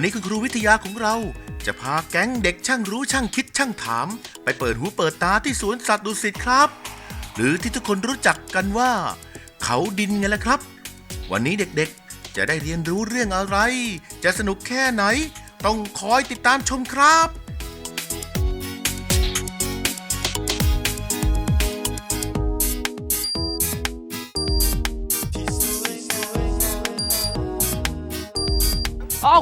วันนี้คุณครูวิทยาของเรา จะพาแก๊งเด็กช่างรู้ช่างคิดช่างถาม ไปเปิดหูเปิดตาที่สวนสัตว์ดุสิตครับ หรือที่ทุกคนรู้จักกันว่า เขาดินไงล่ะครับ วันนี้เด็กๆจะได้เรียนรู้เรื่องอะไร จะสนุกแค่ไหน ต้องคอยติดตามชมครับ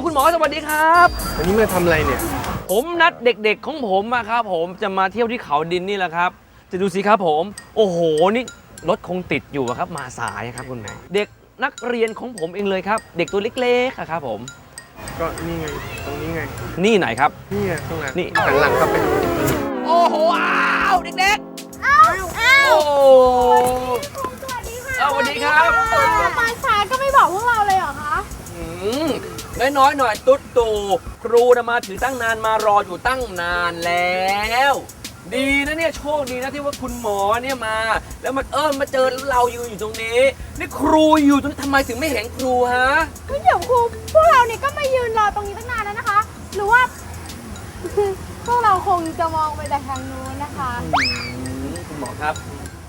คุณหมอสวัสดีครับ วันนี้มาทำอะไรเนี่ย ผมนัดเด็กๆของผมมาครับ ผมจะมาเที่ยวที่เขาดินนี่แหละครับ จะดูสิครับผม โอ้โหนี่รถคงติดอยู่อะครับ มาสายครับคุณหมอเด็กนักเรียนของผมเองเลยครับ เด็กตัวเล็กๆอะครับ ผม ก็นี่ไง ตรงนี้ไง นี่ไหนครับ นี่ไงตรงนั้นนี่ หันหลังเข้าไปดูโอ้โหอ้าวเด็กๆอ้าวโอ้สวัสดีค่ะเอาสวัสดีครับมาช้าก็ไม่บอกพวกเราเลยเหรอคะ อืม น้อยๆหน่อยตุ๊ดตู่ครูนะมาถือตั้งนานมารออยู่ตั้งนานแล้ว ดีนะเนี่ยโชคดีนะที่ว่าคุณหมอเนี่ยมา แล้วมันเอิญมาเจอเราอยู่อยู่ตรงนี้ นี่ครูอยู่ตรงนี้ทำไมถึงไม่เห็นครูฮะก็เดี๋ยวครูพวกเราเนี่ยก็มายืนรอตรงนี้ตั้งนานแล้วนะคะ หรือว่า พวกเราคงจะมองไปแต่ทางนู้นนะคะ คุณหมอครับ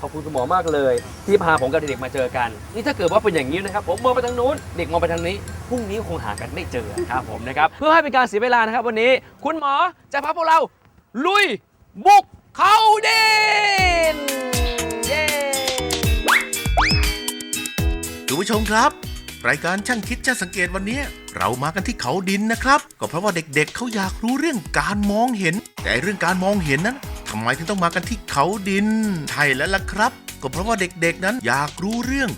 ขอบคุณคุณหมอมากเลย ที่พาผมกับเด็กๆมาเจอกัน นี่ถ้าเกิดว่าเป็นอย่างนี้นะครับ ผมมองไปทางนู้นเด็กมองไปทางนี้พรุ่งนี้คงหากันไม่เจอครับผมนะครับ เพื่อให้เป็นการเสียเวลานะครับ วันนี้คุณหมอจะพาพวกเรา ลุย บุกเขาดินเย้คุณผู้ชมครับ รายการช่างคิดช่างสังเกตวันนี้เรามากันที่เขาดินนะครับ ก็เพราะว่าเด็กๆเขาอยากรู้เรื่องการมองเห็น แต่เรื่องการมองเห็นนั้น ทำไมถึงต้องมากันที่เขาดินใช่แล้วล่ะครับ ก็เพราะว่าเด็กๆนั้นอยากรู้เรื่อง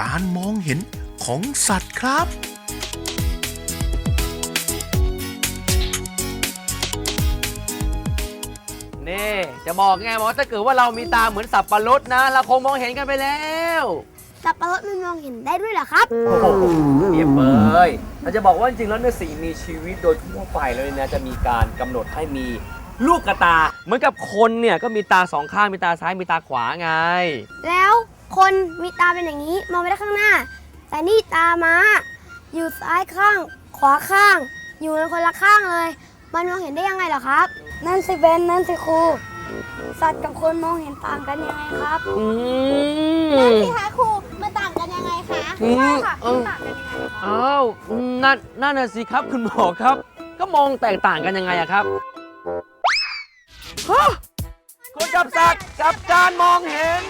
การมองเห็นของสัตว์ครับนี่จะบอกไงหมอถ้าเกิดว่าเรามีตาเหมือนสับปะรดนะ เราคงมองเห็นกันไปแล้วสับปะรดมันมองเห็นได้ด้วยเหรอครับโอ้โหเปรียบเปยเราจะบอกว่าจริงๆแล้วเนี่ยสิ่งมีชีวิตโดยทั่วไปเลยนะจะมีการกำหนดให้มี ลูกกระตา เหมือนกับคนเนี่ยก็มีตาสองข้างมีตาซ้ายมีตาขวาไง แล้วคนมีตาเป็นอย่างนี้มองไปได้ข้างหน้า แต่นี่ตาม้า อยู่ซ้ายข้าง ขวาข้าง อยู่ในคนละข้างเลย มันมองเห็นได้ยังไงเหรอครับ นั่นสิเบนนั่นสิครู สัตว์กับคนมองเห็นต่างกันยังไงครับ อืนั่นมสิคะครูมันต่างกันยังไงคะอืมใช่ค่ะเออมันต่างกันยังไงอ้าวนั่นนั่นน่ะสิครับคุณหมอครับ ก็มองแตกต่างกันยังไงอะครับ ฮะคนกับสัตว์กับการมองเห็น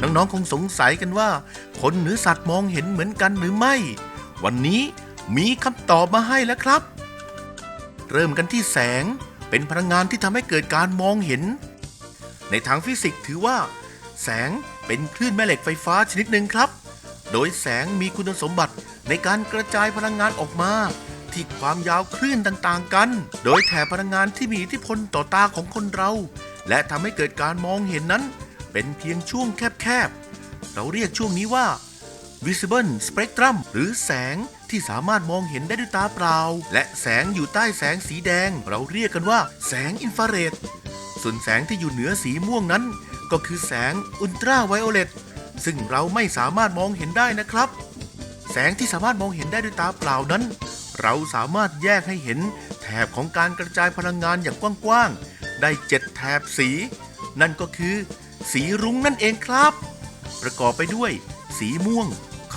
น้องๆคงสงสัยกันว่า คนหรือสัตว์มองเห็นเหมือนกันหรือไม่ วันนี้มีคำตอบมาให้แล้วครับ เริ่มกันที่แสงเป็นพลังงานที่ทำให้เกิดการมองเห็น ในทางฟิสิกส์ถือว่า แสงเป็นคลื่นแม่เหล็กไฟฟ้าชนิดหนึ่งครับ โดยแสงมีคุณสมบัติในการกระจายพลังงานออกมา ที่ความยาวคลื่นต่างๆกัน โดยแถบพลังงานที่มีอิทธิพลต่อตาของคนเรา และทำให้เกิดการมองเห็นนั้น เป็นเพียงช่วงแคบๆ เราเรียกช่วงนี้ว่า visible spectrum หรือแสงที่สามารถมองเห็นได้ด้วยตาเปล่า และแสงอยู่ใต้แสงสีแดง เราเรียกกันว่า แสงอินฟราเรด ส่วนแสงที่อยู่เหนือสีม่วงนั้น ก็คือแสงอุลตราไวโอเลตซึ่งเราไม่สามารถมองเห็นได้นะครับ แสงที่สามารถมองเห็นได้ด้วยตาเปล่านั้น เราสามารถแยกให้เห็นแถบของการกระจายพลังงานอย่างกว้างๆ ได้เจ็ดแถบสี นั่นก็คือ สีรุ้งนั่นเองครับ ประกอบไปด้วย สีม่วง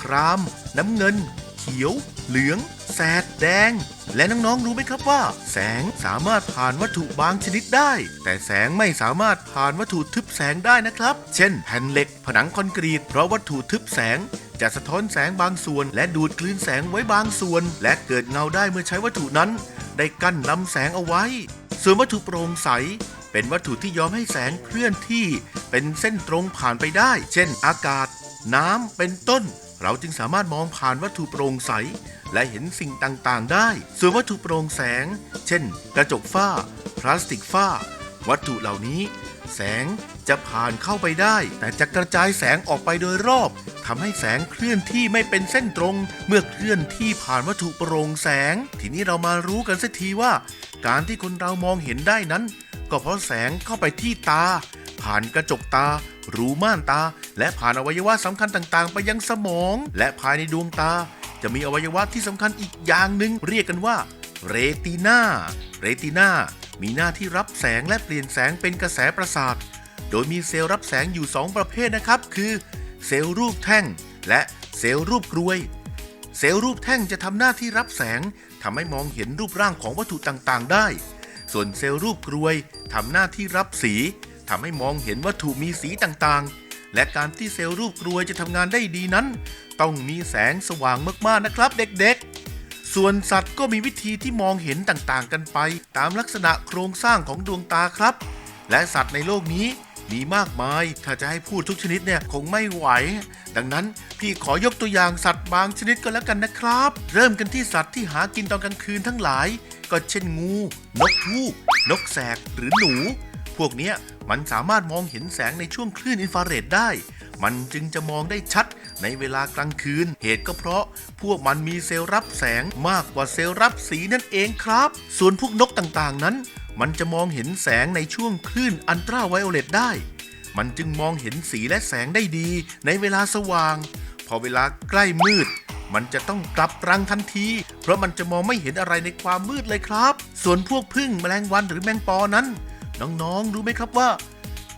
คราม น้ำเงิน เขียว เหลือง แสดแดง และน้องๆรู้ไหมครับว่า แสงสามารถผ่านวัตถุบางชนิดได้ แต่แสงไม่สามารถผ่านวัตถุทึบแสงได้นะครับ เช่น แผ่นเหล็ก ผนังคอนกรีต เพราะวัตถุทึบแสงจะสะท้อนแสงบางส่วน และดูดกลืนแสงไว้บางส่วน และเกิดเงาได้เมื่อใช้วัตถุนั้น ได้กั้นลำแสงเอาไว้ ส่วนวัตถุโปร่งใส เป็นวัตถุที่ยอมให้แสงเคลื่อนที่ เป็นเส้นตรงผ่านไปได้ เช่น อากาศ น้ำเป็นต้น เราจึงสามารถมองผ่านวัตถุโปร่งใส และเห็นสิ่งต่างๆ ได้ ส่วนวัตถุโปร่งแสง เช่น กระจกฝ้า พลาสติกฝ้า วัตถุเหล่านี้ แสงจะผ่านเข้าไปได้ แต่จะกระจายแสงออกไปโดยรอบทำให้แสงเคลื่อนที่ไม่เป็นเส้นตรง เมื่อเคลื่อนที่ผ่านวัตถุโปร่งแสง ทีนี้เรามารู้กันสักทีว่า การที่คนเรามองเห็นได้นั้น ก็เพราะแสงเข้าไปที่ตา ผ่านกระจกตา รูม่านตา และผ่านอวัยวะสำคัญต่างๆ ไปยังสมอง และภายในดวงตา จะมีอวัยวะที่สำคัญอีกอย่างหนึ่งเรียกกันว่าเรตินาเรตินามีหน้าที่รับแสงและเปลี่ยนแสงเป็นกระแสประสาท โดยมีเซลล์รับแสงอยู่ 2 ประเภทนะครับ คือ เซลล์รูปแท่ง และเซลล์รูปกรวย เซลล์รูปแท่งจะทำหน้าที่รับแสงทำให้มองเห็นรูปร่างของวัตถุต่างๆ ได้ ส่วนเซลล์รูปกรวยทำหน้าที่รับสีทำให้มองเห็นวัตถุมีสีต่างๆ และการที่เซลล์รูปกรวยจะทำงานได้ดีนั้น ต้องมีแสงสว่างมากๆนะครับเด็กๆ ส่วนสัตว์ก็มีวิธีที่มองเห็นต่างๆกันไป ตามลักษณะโครงสร้างของดวงตาครับ และสัตว์ในโลกนี้มีมากมาย ถ้าจะให้พูดทุกชนิดเนี่ยคงไม่ไหว ดังนั้นพี่ขอยกตัวอย่างสัตว์บางชนิดก็แล้วกันนะครับ เริ่มกันที่สัตว์ที่หากินตอนกลางคืนทั้งหลาย ก็เช่นงู นกทูก นกแสกหรือหนู พวกนี้มันสามารถมองเห็นแสงในช่วงคลื่นอินฟราเรดได้ มันจึงจะมองได้ชัดในเวลากลางคืน เหตุก็เพราะพวกมันมีเซลล์รับแสงมากกว่าเซลล์รับสีนั่นเองครับ ส่วนพวกนกต่างๆนั้น มันจะมองเห็นแสงในช่วงคลื่นอันตราไวโอเลตได้ มันจึงมองเห็นสีและแสงได้ดี ในเวลาสว่าง พอเวลาใกล้มืดมันจะต้องกลับรังทันที เพราะมันจะมองไม่เห็นอะไรในความมืดเลยครับ ส่วนพวกพึ่งแมลงวันหรือแมงปอนั้น น้องๆ รู้ไหมครับว่า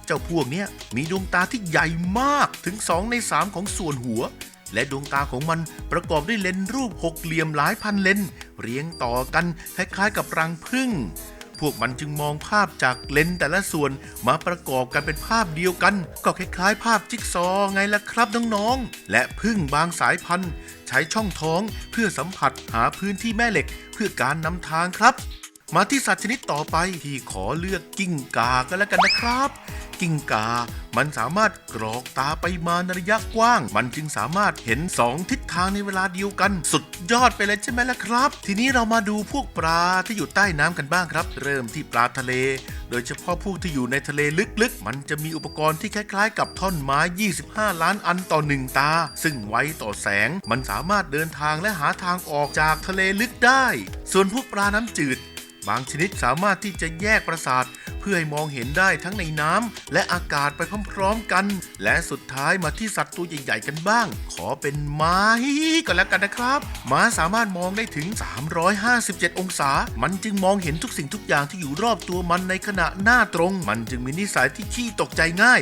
เจ้าพวกเนี้ยมีดวงตาที่ใหญ่มากถึง 2 ใน 3 ของส่วนหัว และดวงตาของมันประกอบด้วยเลนส์รูปหกเหลี่ยมหลายพันเลนส์เรียงต่อกันคล้ายๆกับรังผึ้งพวกมันจึงมองภาพจากเลนส์แต่ละส่วนมาประกอบกันเป็นภาพเดียวกัน ก็คล้ายๆ ภาพจิ๊กซอว์ไงล่ะครับน้องๆ และพึ่งบางสายพันธุ์ ใช้ช่องท้องเพื่อสัมผัสหาพื้นที่แม่เหล็กเพื่อการนำทางครับ มาที่สัตว์ชนิดต่อไปที่ขอเลือกกิ้งกากันแล้วกันนะครับ กิ้งกา มันสามารถกรอกตาไปมาในระยะกว้าง มันจึงสามารถเห็น 2 ทิศทางในเวลาเดียวกัน สุดยอดไปเลยใช่ไหมล่ะครับ ทีนี้เรามาดูพวกปลาที่อยู่ใต้น้ำกันบ้างครับ เริ่มที่ปลาทะเล โดยเฉพาะพวกที่อยู่ในทะเลลึกๆ มันจะมีอุปกรณ์ที่คล้ายๆ กับท่อนไม้ 25 ล้านอันต่อหนึ่งตา ซึ่งไวต่อแสง มันสามารถเดินทางและหาทางออกจากทะเลลึกได้ ส่วนพวกปลาน้ำจืด บางชนิดสามารถที่จะแยกประสาท เพื่อให้มองเห็นได้ทั้งในน้ำและอากาศไปพร้อมๆกัน และสุดท้ายมาที่สัตว์ตัวใหญ่ๆกันบ้าง ขอเป็นม้าก็แล้วกันนะครับม้าสามารถมองได้ถึง 357 องศา มันจึงมองเห็นทุกสิ่งทุกอย่างที่อยู่รอบตัวมันในขณะหน้าตรง มันจึงมีนิสัยที่ขี้ตกใจง่าย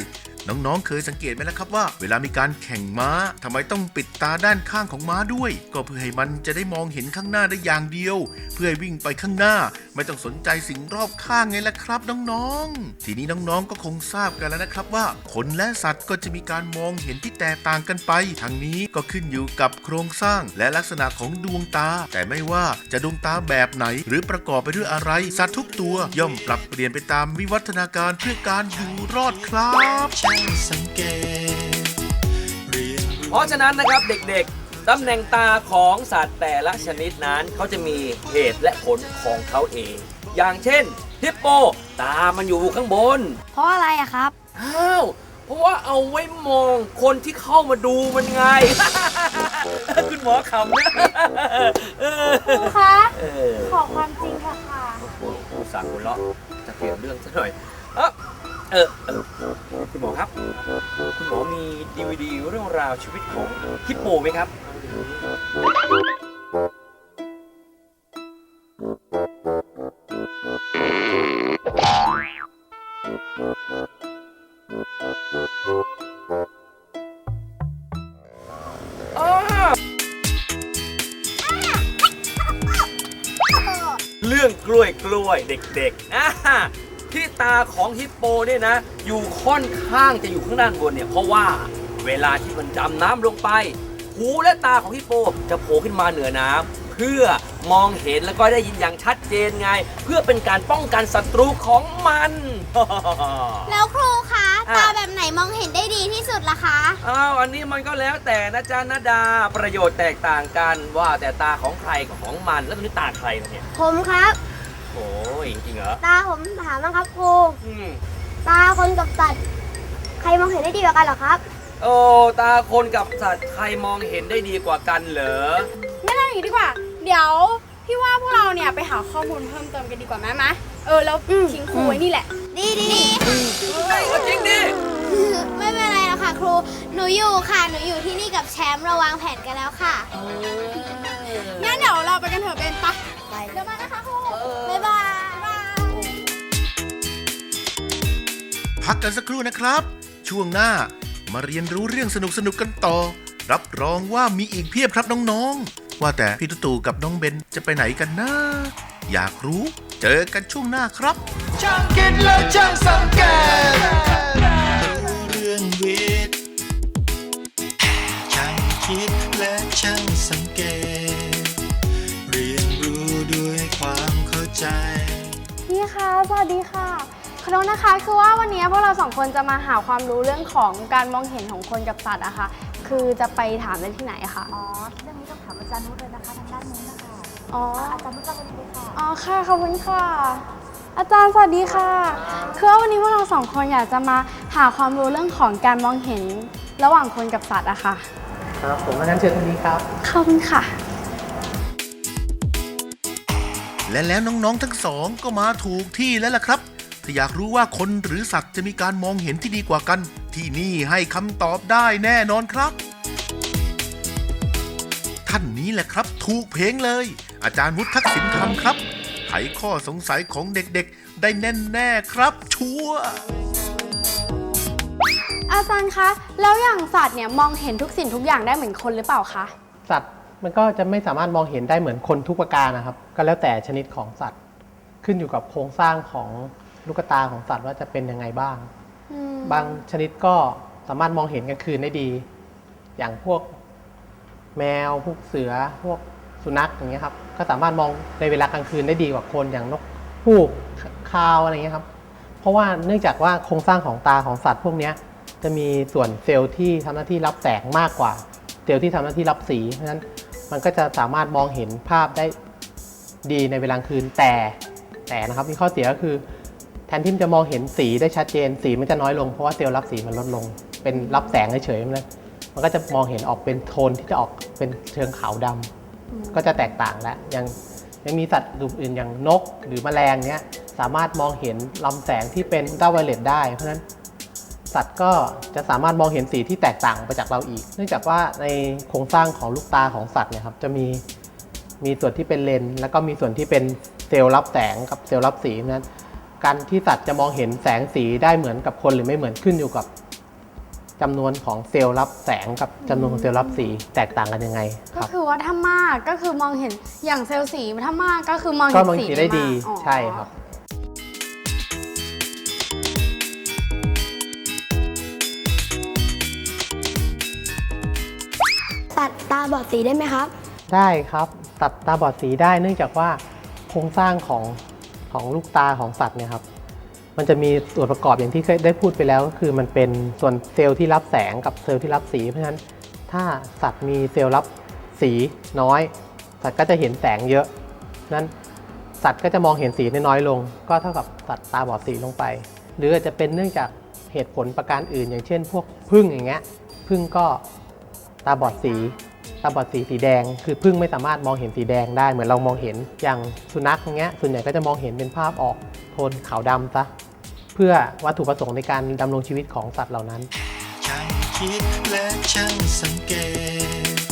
น้องๆ เคยสังเกตไหมล่ะครับว่า เวลามีการแข่งม้าทำไมต้องปิดตาด้านข้างของม้าด้วย ก็เพื่อให้มันจะได้มองเห็นข้างหน้าได้อย่างเดียว เพื่อให้วิ่งไปข้างหน้า ไม่ต้องสนใจสิ่งรอบข้างไงล่ะครับ น้องๆ ทีนี้น้องๆ ก็คงทราบกันแล้วนะครับว่า คนและสัตว์ก็จะมีการมองเห็นที่แตกต่างกันไป ทั้งนี้ก็ขึ้นอยู่กับโครงสร้างและลักษณะของดวงตา แต่ไม่ว่าจะดวงตาแบบไหน หรือประกอบไปด้วยอะไร สัตว์ทุกตัวย่อมปรับเปลี่ยนไปตามวิวัฒนาการเพื่อการอยู่รอดครับเพราะฉะนั้นนะครับเด็กๆ ตำแหน่งตาของสัตว์แต่ละชนิดนั้นเขาจะมีเหตุและผลของเขาเอง อย่างเช่นฮิปโปตามันอยู่ข้างบน เพราะอะไรอะครับ อ้าว เพราะว่าเอาไว้มองคนที่เข้ามาดูมันไง คุณหมอขำนะเออครูคะ เออขอความจริงค่ะค่ะอุตส่าห์หัวเราะจะเปลี่ยนเรื่องซะหน่อยเออ เออเออคุณหมอครับ คุณหมอมีดีวดีเรื่องราวชีวิตของฮิปโปไหมครับ เรื่องกล้วยกล้วยเด็กๆอ่าที่ตาของฮิปโปเนี่ยนะ อยู่ค่อนข้างจะอยู่ข้างด้านบนเนี่ยเพราะว่าเวลาที่มันดำน้ำลงไป หูและตาของฮิปโปจะโผล่ขึ้นมาเหนือน้ำเพื่อมองเห็นแล้วก็ได้ยินอย่างชัดเจนไง เพื่อเป็นการป้องกันศัตรูของมัน แล้วครูคะตาแบบไหนมองเห็นได้ดีที่สุดล่ะคะอ้าวอันนี้มันก็แล้วแต่นะจ๊ะนาดาประโยชน์แตกต่างกันว่าแต่ตาของใครกับของมันแล้วตรงนี้ตาใครล่ะเนี่ยผมครับ โอ้ยจริงเหรอ ตาผมถามบ้างครับครูอืม ตาคนกับสัตว์ใครมองเห็นได้ดีกว่ากันเหรอครับโอ้ ตาคนกับสัตว์ใครมองเห็นได้ดีกว่ากันเหรอ งั้นเอาอย่างนี้ดีกว่า เดี๋ยวพี่ว่าพวกเราเนี่ยไปหาข้อมูลเพิ่มเติมกันดีกว่าไหมมะเออแล้วอืมทิ้งครูไว้นี่แหละ ดีดีเฮ้ยเอาจริงดิ ไม่เป็นไร หรอกค่ะครูหนูอยู่ค่ะ หนูอยู่ที่นี่กับแชมป์เราวางแผนกันแล้วค่ะ งั้นเดี๋ยวเราไปกันเถอะเบนปะไปเดี๋ยวมานะคะครูบ๊ายบาย พักกันสักครู่นะครับ ช่วงหน้ามาเรียนรู้เรื่องสนุกๆกันต่อ รับรองว่ามีอีกเพียบครับน้องๆ ว่าแต่พี่ตุตู่กับน้องเบนจะไปไหนกันนะ อยากรู้ เจอกันช่วงหน้าครับ ช่างคิดและช่างสังเกต วัสดีค่ะขอโทษนะคะคือว่าวันนี้พวกเราสองคนจะมาหาความรู้เรื่องของการมองเห็นของคนกับสัตว์อะค่ะ คือจะไปถามได้ที่ไหนอะคะอ๋อเรื่องนี้ต้องถามอาจารย์นุชเลยนะคะทางด้านนู้นนะคะอ๋ออาจารย์นุชจะมาดูเลยค่ะอ๋อค่ะขอบคุณค่ะ อาจารย์สวัสดีค่ะ คือว่าวันนี้พวกเราสองคนอยากจะมาหาความรู้เรื่องของการมองเห็นระหว่างคนกับสัตว์อะค่ะ ครับผมงั้นเชิญทางนี้ครับขอบคุณค่ะ และแล้วน้องๆทั้งสองก็มาถูกที่แล้วล่ะครับ ถ้าอยากรู้ว่าคนหรือสัตว์จะมีการมองเห็นที่ดีกว่ากัน ที่นี่ให้คำตอบได้แน่นอนครับ ท่านนี้แหละครับถูกเพลงเลย อาจารย์วุฒิทักษิณธรรมครับไขข้อสงสัยของเด็กๆ ได้แน่แน่ๆครับชัวร์อาจารย์คะ แล้วอย่างสัตว์เนี่ยมองเห็นทุกสิ่งทุกอย่างได้เหมือนคนหรือเปล่าคะ สัตว์ มันก็จะไม่สามารถมองเห็นได้เหมือนคนทุกประการนะครับ ก็แล้วแต่ชนิดของสัตว์ ขึ้นอยู่กับโครงสร้างของลูกตาของสัตว์ว่าจะเป็นยังไงบ้าง อืมบางชนิดก็สามารถมองเห็นกลางคืนได้ดี อย่างพวกแมว พวกเสือ พวกสุนัขอย่างเงี้ยครับ ก็สามารถมองในเวลากลางคืนได้ดีกว่าคนอย่างนกฮูกคาวอะไรเงี้ยครับ เพราะว่าเนื่องจากว่าโครงสร้างของตาของสัตว์พวกเนี้ยจะมีส่วนเซลล์ที่ทำหน้าที่รับแสงมากกว่า เซลล์ที่ทำหน้าที่รับสี เพราะฉะนั้น มันก็จะสามารถมองเห็นภาพได้ดีในเวลากลางคืนแต่แต่นะครับมีข้อเสียก็คือแทนที่มันจะมองเห็นสีได้ชัดเจน สีมันจะน้อยลงเพราะว่าเซลล์รับสีมันลดลง เป็นรับแสงเฉยๆมันเลยมันก็จะมองเห็นออกเป็นโทนที่จะออกเป็นเชิงขาวดำก็จะแตกต่างแล้วยังยังมีสัตว์อื่นอย่างนกหรือแมลงเนี้ยสามารถมองเห็นลำแสงที่เป็นอุลตราไวโอเลตได้เพราะฉะนั้น สัตว์ก็จะสามารถมองเห็นสีที่แตกต่างไปจากเราอีก เนื่องจากว่าในโครงสร้างของลูกตาของสัตว์เนี่ยครับจะมีมีส่วนที่เป็นเลนส์แล้วก็มีส่วนที่เป็นเซลล์รับแสงกับเซลล์รับสีเพราะฉะนั้นการที่สัตว์จะมองเห็นแสงสีได้เหมือนกับคนหรือไม่เหมือนขึ้นอยู่กับจำนวนของเซลล์รับแสงกับจำนวนของเซลล์รับสีแตกต่างกันยังไงคก็รับคือว่าถ้ามากก็คือมองเห็นอย่างเซลล์สีถ้ามากก็คือมองก็เห็นมองสีเห็นได้ดีมากอ๋อ ใช่ครับ ตัดตาบอดสีได้ไหมครับ ได้ครับตัดตาบอดสีได้เนื่องจากว่าโครงสร้างของของลูกตาของสัตว์เนี่ยครับมันจะมีส่วนประกอบอย่างที่เคยได้พูดไปแล้วก็คือมันเป็นส่วนเซลล์ที่รับแสงกับเซลล์ที่รับสี เพราะฉะนั้นถ้าสัตว์มีเซลล์รับสีน้อย สัตว์ก็จะเห็นแสงเยอะนั้นสัตว์ก็จะมองเห็นสีน้อยลง ก็เท่ากับสัตว์ตาบอดสีลงไป หรืออาจจะเป็นเนื่องจากเหตุผลประการอื่น อย่างเช่น พวกพึ่งอย่างเงี้ยพึ่งก็ ตาบอดสีตาบอดสีสีแดง คือพึ่งไม่สามารถมองเห็นสีแดงได้เหมือนเรามองเห็นอย่างสุนัขอย่างเงี้ยส่วนใหญ่ก็จะมองเห็นเป็นภาพออกโทนขาวดำซะเพื่อวัตถุประสงค์ในการดำรงชีวิตของสัตว์เหล่านั้น ช่างคิดและช่างสังเกต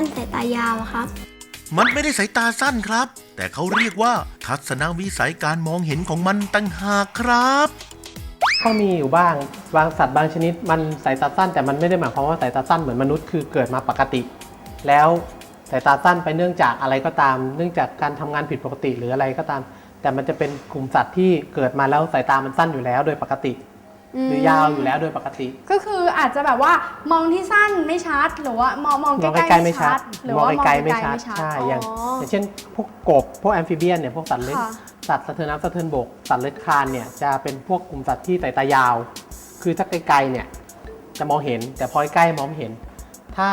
สั้นสายตายาวอะครับ มันไม่ได้สายตาสั้นครับ แต่เขาเรียกว่าทัศนวิสัยการมองเห็นของมันตั้งหากครับก็มีอยู่บ้างบางสัตว์บางชนิด มันสายตาสั้นแต่มันไม่ได้หมายความว่าสายตาสั้นเหมือนมนุษย์คือเกิดมาปกติ แล้วสายตาสั้นไปเนื่องจากอะไรก็ตาม เนื่องจากการทำงานผิดปกติหรืออะไรก็ตาม แต่มันจะเป็นกลุ่มสัตว์ที่เกิดมาแล้วสายตามันสั้นอยู่แล้วโดยปกติ หรือยาวอยู่แล้วโดยปกติ ก็คืออาจจะแบบว่ามองที่สั้นไม่ชัด หรือว่ามองมองมใกองล้ใกล้ๆๆไม่ชัดหรือมองว่ามองไกลไกๆลไม่ๆชัดไม่ชัดใช่อ๋ออย่างอย่างเช่นพวกกบพวกแอมฟิเบียนเนี่ยพวกสัตว์เล็กค่ะสัตว์สะเทินน้ำสะเทินบกสัตว์เลื้อยคลานเนี่ยจะเป็นพวกกลุ่มสัตว์ที่สายตายาว คือถ้าไกลๆเนี่ยจะมองเห็นแต่พอใกล้ๆมองไม่เห็น ถ้า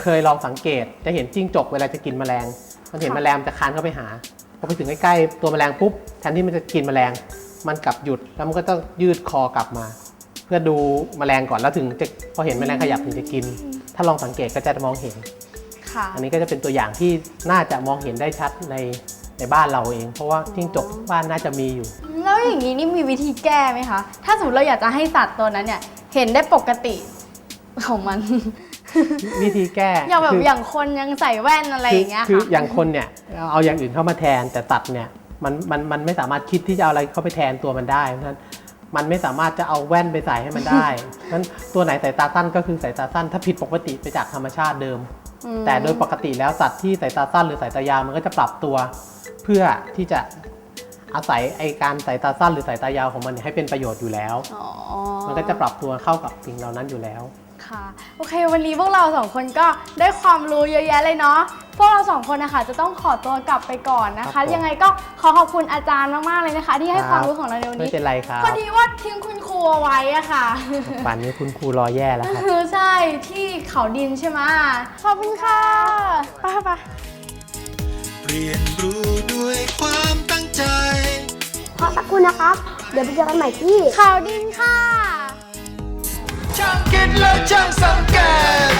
เคยลองสังเกตจะเห็นจิ้งจกเวลาจะกินแมลงมันเห็นแมลงมันจะคานเข้าไปหาพอไปถึงใกล้ๆตัวแมลงปุ๊บแทนที่มันจะกินแมลง มันกลับหยุดแล้วมันก็ต้องยืดคอกลับมา เพื่อดูแมลงก่อนแล้วถึงจะพอเห็นแมลงขยับถึงจะกิน ถ้าลองสังเกตก็จะมองเห็น ค่ะอันนี้ก็จะเป็นตัวอย่างที่น่าจะมองเห็นได้ชัดในในบ้านเราเอง เพราะว่าจิ้งจกบ้านน่าจะมีอยู่ แล้วอย่างนี้นี่มีวิธีแก้ไหมคะ ถ้าสมมติเราอยากจะให้สัตว์ตัวนั้นเนี่ยเห็นได้ปกติของมัน วิธีแก้อย่างแบบคือย่างคนยังใส่แว่นอะไรอย่างเงี้ยคือค่ะ อย่างคนเนี่ยเอาอย่างอื่นเข้ามาแทนแต่ตัดเนี่ย มันมันมันไม่สามารถคิดที่จะเอาอะไรเข้าไปแทนตัวมันได้เพราะฉะนั้นมันไม่สามารถจะเอาแว่นไปใส่ให้มันได้เพราะฉะนั้นตัวไหนสายตาสั้นก็คือสายตาสั้น ถ้าผิดปกติไปจากธรรมชาติเดิม อืมแต่โดยปกติแล้วสัตว์ที่สายตาสั้นหรือสายตายาวมันก็จะปรับตัวเพื่อที่จะอาศัยไอการสายตาสั้นหรือสายตายาวของมันเนี่ยให้เป็นประโยชน์อยู่แล้ว อ๋อมันก็จะปรับตัวเข้ากับสิ่งเหล่านั้นอยู่แล้ว ค่ะ โอเค วันนี้พวกเราสองคนก็ได้ความรู้เยอะแยะเลยเนาะพวกเราสองคนนะคะจะต้องขอตัวกลับไปก่อนนะครัคะ บผมยังไงก็ขอขอบคุณอาจารย์มากๆเลยนะคะ ที่ให้ครับ ความรู้ของเราในวันไม่นี้เป็นไรครับพอดีว่าทิ้งคุณครูเอาไว้อะค่ะ ป่านนี้คุณครูรอแย่แล้วครับ คือใช่ที่เขาดินใช่ไหมขอบคุณค่ะไปไปเรียนรู้ด้วยความตั้งใจ ขอสักครู่นะครับ เดี๋ยวไปเจอกันใหม่ที่ เขาดินค่ะ ช่างคิดและช่างสังเกต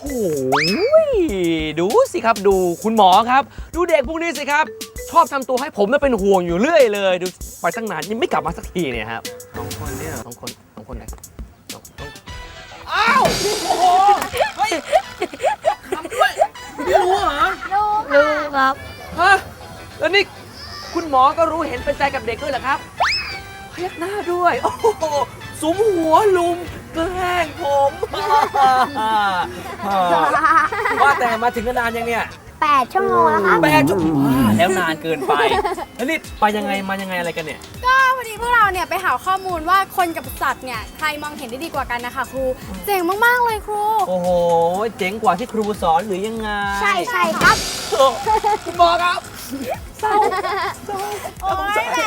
โอ้ยดูสิครับดูคุณหมอครับ ดูเด็กพวกนี้สิครับ ชอบทำตัวให้ผมน่ะเป็นห่วงอยู่เรื่อยเลย ดูไปตั้งนานยังไม่กลับมาสักทีเนี่ยครับสองคนเนี่ยสองคนสองคนไหนสองสองอ้าวโอ้โหเฮ้ยทำด้วยไม่รู้เหรอรู้ครับฮะแล้วนี่ คุณหมอก็รู้เห็นเป็นใจกับเด็กด้วยเหรอครับพยักหน้าด้วย โอ้โหสุมหัวลุมแกล้งผมว่าแต่มาถึงกันนานยังเนี่ย8ชั่วโมงแล้วครับแปดชั่วโมงว่าแล้วนานเกินไปแล้วนี่ไปยังไงมายังไงอะไรกันเนี่ย ก็พอดีพวกเราเนี่ยไปหาข้อมูลว่าคนกับสัตว์เนี่ยใครมองเห็นได้ดีกว่ากันนะคะครู เจ๋งมากๆเลยครู โอ้โห เจ๋งกว่าที่ครูสอนหรือยังไง ใช่ใช่ครับโอ้คุณหมอครับ โอ้ยแหม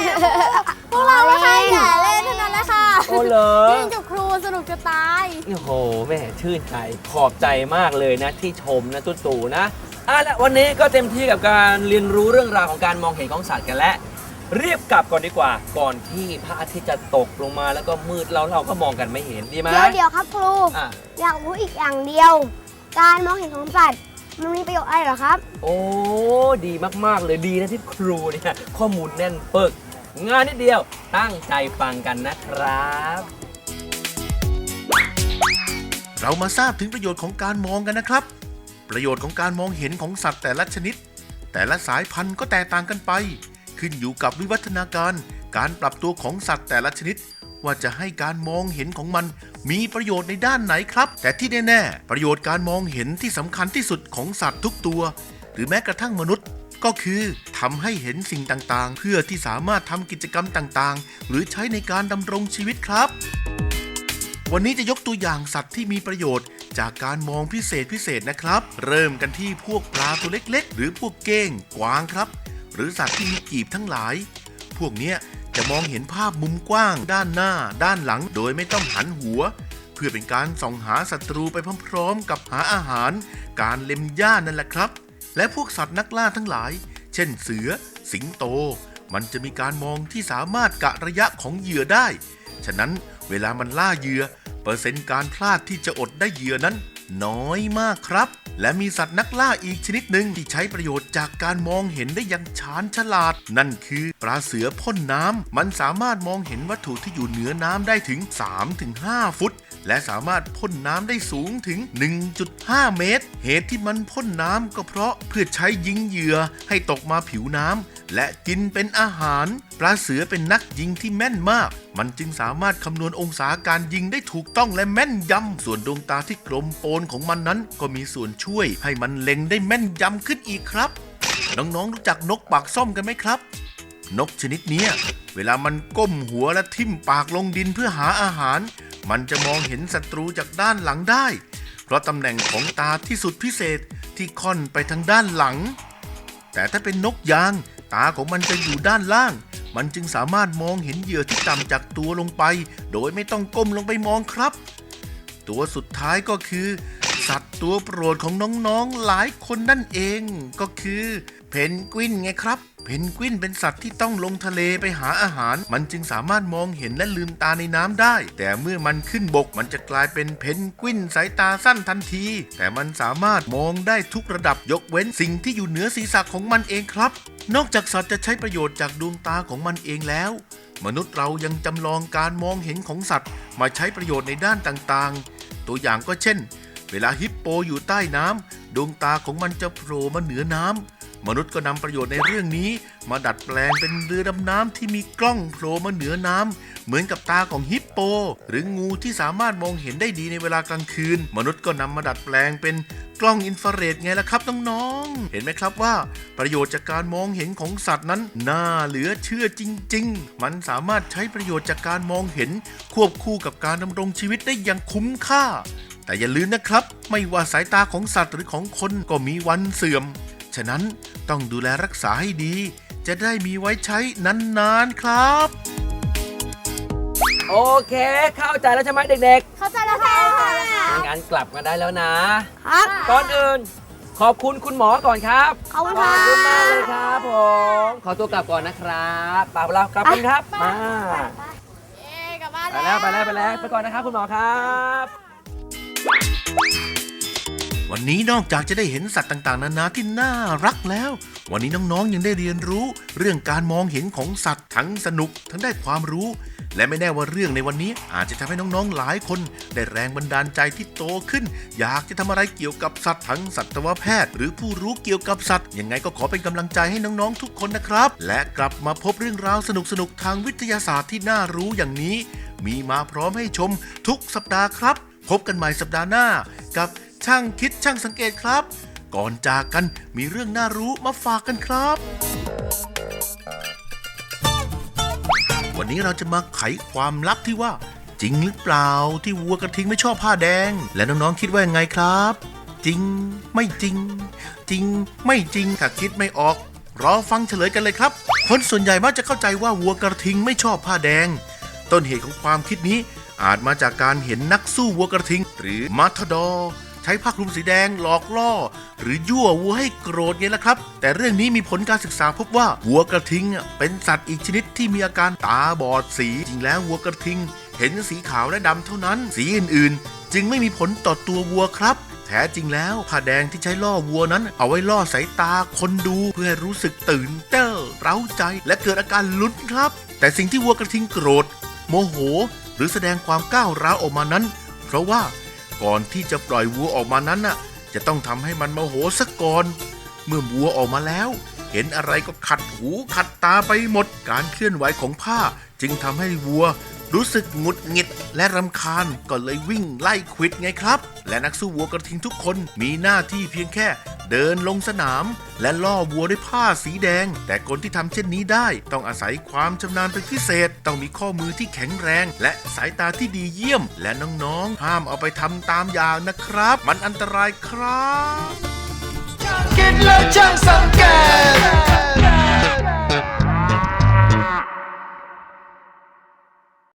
พวกเราไม่ใช่แย่เล่นเท่านั้นแหละค่ะโอ้เหรอเล่นกับครูสนุกจะตาย โอ้โหแม่ชื่นใจขอบใจมากเลยนะที่ชมนะตุ๊ตู่ นะอะและวันนี้ก็เต็มที่กับการเรียนรู้เรื่องราวของการมองเห็นของสัตว์กันแล้วรีบกลับก่อนดีกว่า ก่อนที่พระอาทิตย์จะตกลงมาแล้วก็มืดแล้วเราก็มองกันไม่เห็นดีไหมเดี๋ยวเดี๋ยวครับครู อะ อยากรู้อีกอย่างเดียว การมองเห็นของสัตว์ มันมีประโยชน์อะไรเหรอครับ โอ้ ดีมาก ๆ เลยดีนะที่ครูเนี่ย ข้อมูลแน่นปึก งานนิดเดียวตั้งใจฟังกันนะครับ เรามาทราบถึงประโยชน์ของการมองกันนะครับ ประโยชน์ของการมองเห็นของสัตว์แต่ละชนิด แต่ละสายพันธุ์ก็แตกต่างกันไป ขึ้นอยู่กับวิวัฒนาการ การปรับตัวของสัตว์แต่ละชนิด ว่าจะให้การมองเห็นของมัน มีประโยชน์ในด้านไหนครับ แต่ที่แน่ๆ ประโยชน์การมองเห็นที่สำคัญที่สุดของสัตว์ทุกตัว หรือแม้กระทั่งมนุษย์ ก็คือทำให้เห็นสิ่งต่างๆ เพื่อที่สามารถทำกิจกรรมต่างๆ หรือใช้ในการดำรงชีวิตครับ วันนี้จะยกตัวอย่างสัตว์ที่มีประโยชน์ จากการมองพิเศษพิเศษนะครับ เริ่มกันที่พวกปลาตัวเล็ก ๆ หรือพวกเก้ง กวางครับ หรือสัตว์ที่มีกีบทั้งหลาย พวกเนี้ย จะมองเห็นภาพมุมกว้าง ด้านหน้า ด้านหลังโดยไม่ต้องหันหัว เพื่อเป็นการส่องหาศัตรูไปพร้อมๆ กับหาอาหาร การเล็มหญ้านั่นแหละครับ และพวกสัตว์นักล่าทั้งหลาย เช่นเสือ สิงโต มันจะมีการมองที่สามารถกะระยะของเหยื่อได้ ฉะนั้นเวลามันล่าเหยื่อ เปอร์เซ็นต์การพลาดที่จะอดได้เหยื่อนั้น น้อยมากครับ และมีสัตว์นักล่าอีกชนิดหนึ่งที่ใช้ประโยชน์จากการมองเห็นได้อย่างชาญฉลาด นั่นคือปลาเสือพ่นน้ำมันสามารถมองเห็นวัตถุที่อยู่เหนือน้ำได้ถึง 3-5 ฟุต และสามารถพ่นน้ำได้สูงถึง 1.5 เมตร เหตุที่มันพ่นน้ำก็เพราะเพื่อใช้ยิงเหยื่อให้ตกมาผิวน้ำและกินเป็นอาหาร ปลาเสือเป็นนักยิงที่แม่นมาก มันจึงสามารถคำนวณองศาการยิงได้ถูกต้องและแม่นยำ ส่วนดวงตาที่กลมโปนของมันนั้น ก็มีส่วนช่วยให้มันเล็งได้แม่นยำขึ้นอีกครับ น้องๆรู้จักนกปากส้มกันไหมครับ นกชนิดนี้ เวลามันก้มหัวและทิ่มปากลงดินเพื่อหาอาหาร มันจะมองเห็นศัตรูจากด้านหลังได้ เพราะตำแหน่งของตาที่สุดพิเศษที่ค่อนไปทางด้านหลัง แต่ถ้าเป็นนกยาง ตาของมันจะอยู่ด้านล่าง มันจึงสามารถมองเห็นเหยื่อที่ต่ำจากตัวลงไป โดยไม่ต้องก้มลงไปมองครับ ตัวสุดท้ายก็คือ สัตว์ตัวโปรดของน้องๆหลายคนนั่นเองก็คือ เพนกวินไงครับ เพนกวินเป็นสัตว์ที่ต้องลงทะเลไปหาอาหาร มันจึงสามารถมองเห็นและลืมตาในน้ำได้ แต่เมื่อมันขึ้นบกมันจะกลายเป็นเพนกวินสายตาสั้นทันที แต่มันสามารถมองได้ทุกระดับยกเว้นสิ่งที่อยู่เหนือศีรษะของมันเองครับ นอกจากสัตว์จะใช้ประโยชน์จากดวงตาของมันเองแล้ว มนุษย์เรายังจำลองการมองเห็นของสัตว์ มาใช้ประโยชน์ในด้านต่างๆ ตัวอย่างก็เช่น เวลาฮิปโปอยู่ใต้น้ำดวงตาของมันจะโผล่มาเหนือน้ำ มนุษย์ก็นำประโยชน์ในเรื่องนี้ มาดัดแปลงเป็นเรือดำน้ำที่มีกล้องโผล่มาเหนือน้ำเหมือนกับตาของฮิปโป หรืองูที่สามารถมองเห็นได้ดีในเวลากลางคืน มนุษย์ก็นำมาดัดแปลงเป็นกล้องอินฟราเรดไงล่ะครับน้องๆ เห็นไหมครับว่า ประโยชน์จากการมองเห็นของสัตว์นั้นน่าเหลือเชื่อจริง ๆ มันสามารถใช้ประโยชน์จากการมองเห็น ควบคู่กับการดำรงชีวิตได้อย่างคุ้มค่า แต่อย่าลืมนะครับ ไม่ว่าสายตาของสัตว์หรือของคนก็มีวันเสื่อมะนั้นต้องดูแลรักษาให้ดี จะได้มีไว้ใช้นานๆครับ โอเค เข้าใจแล้วใช่ไหมเด็กเข้าใจแล้วค่ะๆงั้นกลับมาได้แล้วนะ ครับก่อนอื่น ขอบคุณคุณหมอก่อนครับ ขอบคุณขคอบรับคุณมากเลยครับผม ขอตัวกลับก่อนนะครับปาเปล่ากลับกันครับมาเอ๊กลับบ้านไปแล้วไปแล้วไปแล้วไปก่อนนะครับคุณหมอครับ วันนี้นอกจากจะได้เห็นสัตว์ต่างๆ นานาที่น่ารักแล้ว วันนี้น้องๆยังได้เรียนรู้ เรื่องการมองเห็นของสัตว์ทั้งสนุกทั้งได้ความรู้ และไม่แน่ว่าเรื่องในวันนี้อาจจะทำให้น้องๆหลายคน ได้แรงบันดาลใจที่โตขึ้น อยากจะทำอะไรเกี่ยวกับสัตว์ทั้งสัตวแพทย์ หรือผู้รู้เกี่ยวกับสัตว์ยังไงก็ขอเป็นกำลังใจให้น้องๆทุกคนนะครับ และกลับมาพบเรื่องราวสนุกๆทางวิทยาศาสตร์ที่น่ารู้อย่างนี้ มีมาพร้อมให้ชมทุกสัปดาห์ครับ พบกันใหม่สัปดาห์หน้ากับ ช่างคิดช่างสังเกตครับ ก่อนจากกันมีเรื่องน่ารู้มาฝากกันครับ วันนี้เราจะมาไขความลับที่ว่า จริงหรือเปล่าที่วัวกระทิงไม่ชอบผ้าแดง และน้องๆคิดว่ายังไงครับ จริงไม่จริง จริงไม่จริงถ้าคิดไม่ออกรอฟังเฉลยกันเลยครับ คนส่วนใหญ่มักจะเข้าใจว่าวัวกระทิงไม่ชอบผ้าแดง ต้นเหตุของความคิดนี้อาจมาจากการเห็นนักสู้วัวกระทิง หรือมาทดอร์ ใช้ผ้าคลุมสีแดงหลอกล่อ หรือยั่ววัวให้โกรธไงล่ะครับ แต่เรื่องนี้มีผลการศึกษาพบว่าวัวกระทิงเป็นสัตว์อีกชนิดที่มีอาการตาบอดสี จริงแล้ววัวกระทิง เห็นสีขาวและดำเท่านั้น สีอื่นๆ จึงไม่มีผลต่อตัววัวครับแท้จริงแล้วผ้าแดงที่ใช้ล่อวัวนั้น เอาไว้ล่อสายตาคนดูเพื่อให้รู้สึกตื่นเต้นเร้าใจและเกิดอาการลุ้นครับ แต่สิ่งที่วัวกระทิงโกรธ โมโห หรือแสดงความก้าวร้าวออกมานั้น เพราะว่า ก่อนที่จะปล่อยวัวออกมานั้นน่ะ จะต้องทำให้มันโมโหสักก่อน เมื่อวัวออกมาแล้ว เห็นอะไรก็ขัดหูขัดตาไปหมด การเคลื่อนไหวของผ้าจึงทำให้วัว รู้สึกหงุดหงิดและรำคาญก็เลยวิ่งไล่ควิดไงครับ และนักสู้วัวกระทิงทุกคนมีหน้าที่เพียงแค่เดินลงสนาม และล่อวัวด้วยผ้าสีแดง แต่คนที่ทำเช่นนี้ได้ ต้องอาศัยความชำนาญเป็นพิเศษ ต้องมีข้อมือที่แข็งแรง และสายตาที่ดีเยี่ยม และน้องๆ ห้ามเอาไปทำตามอย่างนะครับ มันอันตรายครับคิดและช่างสังเก